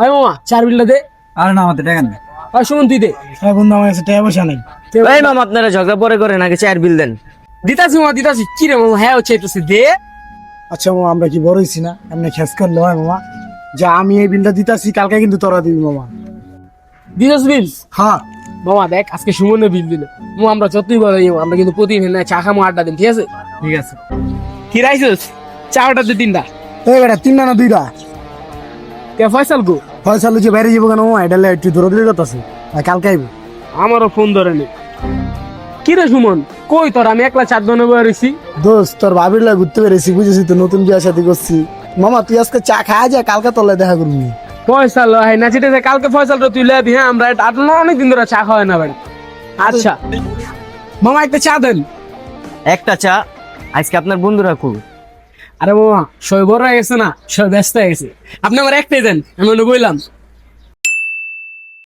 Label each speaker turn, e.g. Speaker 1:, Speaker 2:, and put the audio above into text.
Speaker 1: আয় মামা চার বিলটা দে।
Speaker 2: আরে না আমাদের টাকা
Speaker 1: আর শুনুন তুই দে।
Speaker 3: হ্যাঁ বন্ধু আমার কাছে টাকা পয়সা নেই।
Speaker 4: এই মামা আপনারা ঝগড়া পরে করেন আগে চার বিল দেন।
Speaker 1: দিতাছি মামা দিতাছি। কি রে মামা হ্যাঁ দে।
Speaker 3: আচ্ছা মামা আমরা কি বড় হইছি না? এমনি খেস করলে হয় মামা। যা আমি এই বিলটা দিতাছি কালকে কিন্তু তোরা দিবি মামা।
Speaker 1: দিতাছি বিল?
Speaker 3: হ্যাঁ।
Speaker 1: মামা দেখ আজকে সুমনে বিল দিল। মু আমরা যতই বড় হই, আমরা কিন্তু প্রতিদিন না চা খামো আড্ডা দিন ঠিক আছে?
Speaker 2: ঠিক আছে।
Speaker 1: কি রাইছিস চা ওটা দে তিনটা।
Speaker 3: এই বেটা তিনটা না দুইটা?
Speaker 1: কে ফয়সাল গো?
Speaker 3: ফয়সাল যে বাইরে যাব কেন? এটা একটু দৌড় দিলে কথা আছে কালকে আইবো।
Speaker 1: আমারও ফোন ধরে নি কি রে সুমন? কই তোর? আমি একলা চার দনে বয়ে রইছি।
Speaker 3: দোস্ত তোর ভাবির লাগে ঘুরতে পেরেছি বুঝেছি তো নতুন বিয়ে সাথে করছি। মামা তুই আজকে চা খাওয়া যায়? কালকে তোলে দেখা করবি।
Speaker 1: ফয়সাল হাই না চিটে কালকে ফয়সাল রে তুই লেবি হ্যাঁ? আমরা এটা আটলো অনেক দিন ধরে চা খাওয়াই না বেড়া আচ্ছা। মামা একটা চা দেন।
Speaker 4: একটা চা? আজকে আপনার বন্ধুরা খুব
Speaker 1: আরে বাবা, সবাই বড় হয়ে গেছে না, সবাই ব্যস্ত হয়ে গেছে। আপনি আমার একটাই দেন আমি বললাম